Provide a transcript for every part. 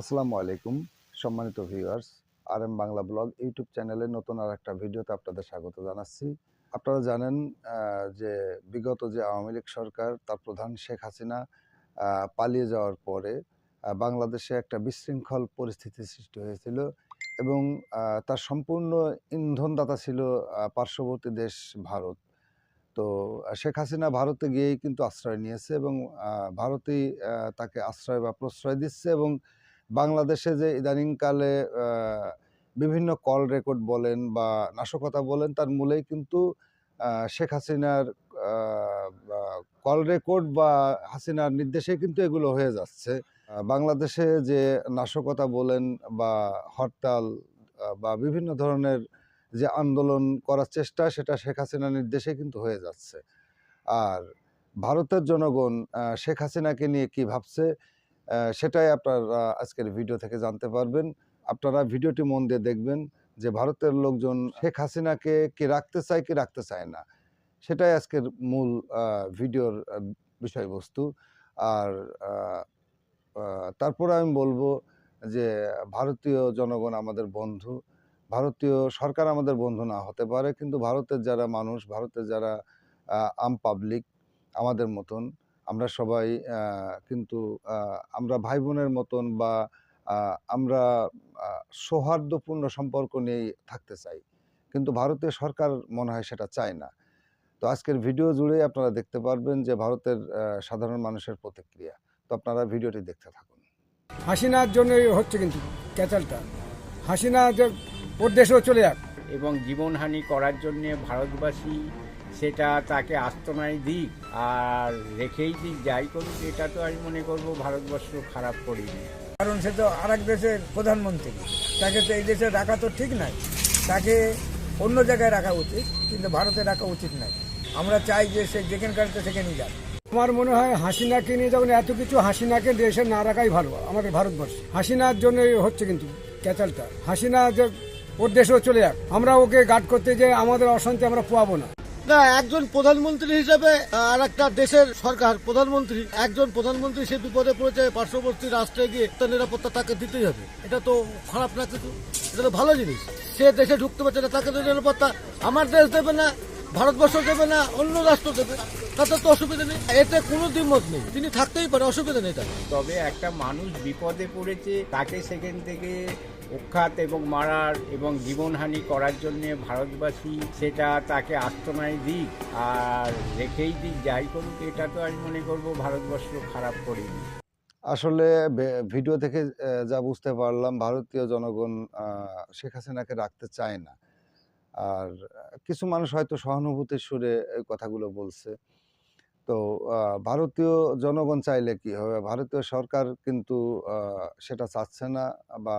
আসসালামু আলাইকুম, সম্মানিত viewers R M Bangla blog YouTube চ্যানেলে নতুন আর একটা ভিডিওতে আপনাদের স্বাগত জানাচ্ছি। আপনারা জানেন যে বিগত যে আওয়ামী লীগ সরকার, তার প্রধান শেখ হাসিনা পালিয়ে যাওয়ার পরে বাংলাদেশে একটা বিশৃঙ্খল পরিস্থিতি সৃষ্টি হয়েছিল এবং তার সম্পূর্ণ ইন্ধনদাতা ছিল পার্শ্ববর্তী দেশ ভারত। তো, শেখ হাসিনা ভারতে গিয়েই কিন্তু আশ্রয় নিয়েছে এবং ভারতেই তাকে আশ্রয় বা প্রশ্রয় দিচ্ছে এবং বাংলাদেশে যে ইদানিংকালে বিভিন্ন কল রেকর্ড বলেন বা নাশকতা বলেন, তার মূলেই কিন্তু শেখ হাসিনার কল রেকর্ড বা হাসিনার নির্দেশে কিন্তু এগুলো হয়ে যাচ্ছে। বাংলাদেশে যে নাশকতা বলেন বা হরতাল বা বিভিন্ন ধরনের যে আন্দোলন করার চেষ্টা, সেটা শেখ হাসিনার নির্দেশে কিন্তু হয়ে যাচ্ছে। আর ভারতের জনগণ শেখ হাসিনাকে নিয়ে কি ভাবছে? সেটাই আপনারা আজকের ভিডিও থেকে জানতে পারবেন। আপনারা ভিডিওটি মন দিয়ে দেখবেন যে ভারতের লোকজন শেখ হাসিনাকে কি রাখতে চায়, কি রাখতে চায় না। সেটাই আজকের মূল ভিডিওর বিষয়বস্তু। আর তারপরে আমি বলব যে ভারতীয় জনগণ আমাদের বন্ধু। ভারতীয় সরকার আমাদের বন্ধু না হতে পারে, কিন্তু ভারতের যারা মানুষ, ভারতের যারা আম পাবলিক আমাদের মতন আমরা সবাই কিন্তু আমরা ভাই বোনের মতন বা আমরা সৌহার্দ্যপূর্ণ সম্পর্ক নিয়েই থাকতে চাই। কিন্তু ভারতের সরকার মনে হয় সেটা চায় না। তো আজকের ভিডিও জুড়েই আপনারা দেখতে পারবেন যে ভারতের সাধারণ মানুষের প্রতিক্রিয়া। তো আপনারা ভিডিওটি দেখতে থাকুন। হাসিনার জন্য হচ্ছে কিন্তু ক্যাচালটা। হাসিনা যে ওর দেশেও চলে যাক। এবং জীবনহানি করার জন্য ভারতবাসী সেটা তাকে আস্তনায় দিক আর রেখেই দিক যাই করুক এটা তো আমি মনে করব ভারতবর্ষ খারাপ করিনি। কারণ সে তো আর এক দেশের প্রধানমন্ত্রী। তাকে তো এই দেশে রাখা তো ঠিক নাই। তাকে অন্য জায়গায় রাখা উচিত কিন্তু ভারতে রাখা উচিত নাই। আমরা চাই যে সে যেখানকার তো সেখানেই যাক। আমার মনে হয় হাসিনাকে নিয়ে যখন এত কিছু হাসিনাকে দেশে না রাখাই ভালো আমাদের ভারতবর্ষে। হাসিনার জন্য হচ্ছে কিন্তু ক্যাচালটা। হাসিনা যে ওর দেশেও চলে যাক। আমরা ওকে গার্ড করতে যে আমাদের অশান্তি আমরা পোয়াবো না। না, একজন প্রধানমন্ত্রী হিসেবে আর একটা দেশের সরকার, প্রধানমন্ত্রী, একজন প্রধানমন্ত্রী সে বিপদে পড়েছে, পার্শ্ববর্তী রাষ্ট্রে গিয়ে তার নিরাপত্তা তাকে দিতেই হবে। এটা তো খারাপ না কিছু। এটা তো ভালো জিনিস। সে দেশে ঢুকতে পারছে না, তাকে তো নিরাপত্তা আমার দেশ দেবে না, ভারতবর্ষ দেবে না, অন্য রাষ্ট্র দেবে। তাতে তো অসুবিধা নেই। এতে কোনো দ্বিমত নেই। তিনি থাকতেই পারে, অসুবিধা নেই তার। তবে একটা মানুষ বিপদে পড়েছে, তাকে সেখান থেকে উৎখাত এবং মারার এবং জীবনহানি করার জন্য ভারতবাসী সেটা তাকে আস্তনায় দিক আর রেখেই দিক, যাই করুক, এটা তো আমি মনে করব ভারতবর্ষ খারাপ করিনি আসলে ভিডিও থেকে যা বুঝতে পারলাম, ভারতীয় জনগণ শেখ হাসিনাকে রাখতে চায় না। আর কিছু মানুষ হয়তো সহানুভূতির সুরে কথাগুলো বলছে। তো ভারতীয় জনগণ চাইলে কি হবে? ভারতীয় সরকার কিন্তু সেটা চাচ্ছে না বা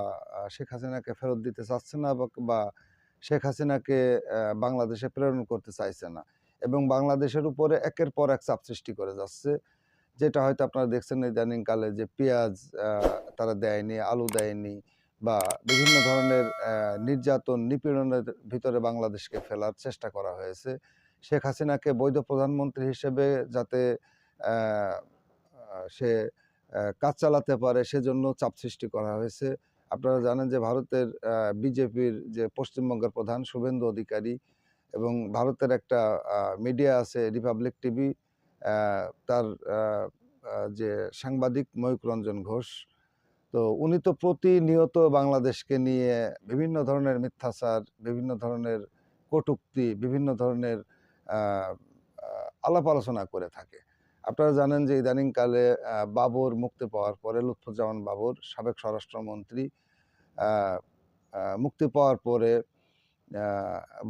শেখ হাসিনাকে ফেরত দিতে চাচ্ছে না বা- শেখ হাসিনাকে বাংলাদেশে প্রেরণ করতে চাইছে না এবং বাংলাদেশের উপরে একের পর এক চাপ সৃষ্টি করে যাচ্ছে। যেটা হয়তো আপনারা দেখছেন ইদানিং কালে যে পেঁয়াজ তারা দেয়নি, আলু দেয়নি বা বিভিন্ন ধরনের নির্যাতন, নিপীড়নের ভিতরে বাংলাদেশকে ফেলার চেষ্টা করা হয়েছে। শেখ হাসিনাকে বৈধ প্রধানমন্ত্রী হিসেবে যাতে সে কাজ চালাতে পারে, সেজন্য চাপ সৃষ্টি করা হয়েছে। আপনারা জানেন যে ভারতের বিজেপির যে পশ্চিমবঙ্গের প্রধান শুভেন্দু অধিকারী এবং ভারতের একটা মিডিয়া আছে রিপাবলিক টিভি তার যে সাংবাদিক ময়ূক রঞ্জন ঘোষ। তো উনি তো প্রতিনিয়ত বাংলাদেশকে নিয়ে বিভিন্ন ধরনের মিথ্যাচার, বিভিন্ন ধরনের কটূক্তি, বিভিন্ন ধরনের আলাপ আলোচনা করে থাকে। আপনারা জানেন যে ইদানিংকালে বাবর মুক্তি পাওয়ার পরে, লুৎফুজ্জামান বাবর, সাবেক স্বরাষ্ট্রমন্ত্রী মুক্তি পাওয়ার পরে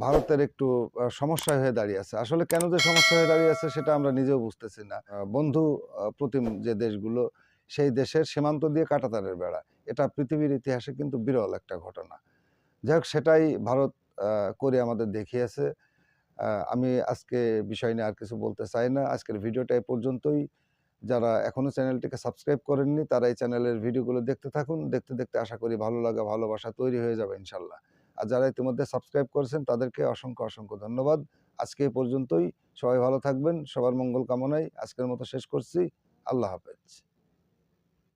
ভারতের একটু সমস্যা হয়ে দাঁড়িয়েছে আসলে কেন যে সমস্যা হয়ে দাঁড়িয়েছে সেটা আমরা নিজেও বুঝতেছি না। বন্ধু প্রতিম যে দেশগুলো, সেই দেশের সীমান্ত দিয়ে কাটাতারের বেড়া। এটা পৃথিবীর ইতিহাসে কিন্তু বিরল একটা ঘটনা। যাই হোক, সেটাই ভারত করে আমাদের দেখিয়েছে। আমি আজকে বিষয় নিয়ে আর কিছু বলতে চাই না। আজকের ভিডিওটা এ পর্যন্তই। যারা এখনও চ্যানেলটিকে সাবস্ক্রাইব করেননি, তারা এই চ্যানেলের ভিডিওগুলো দেখতে থাকুন। দেখতে দেখতে আশা করি ভালো লাগা, ভালোবাসা তৈরি হয়ে যাবে ইনশাল্লাহ। আর যারা ইতিমধ্যে সাবস্ক্রাইব করেছেন, তাদেরকে অসংখ্য অসংখ্য ধন্যবাদ। আজকে এই পর্যন্তই। সবাই ভালো থাকবেন। সবার মঙ্গল কামনায় আজকের মতো শেষ করছি। আল্লাহ হাফেজ।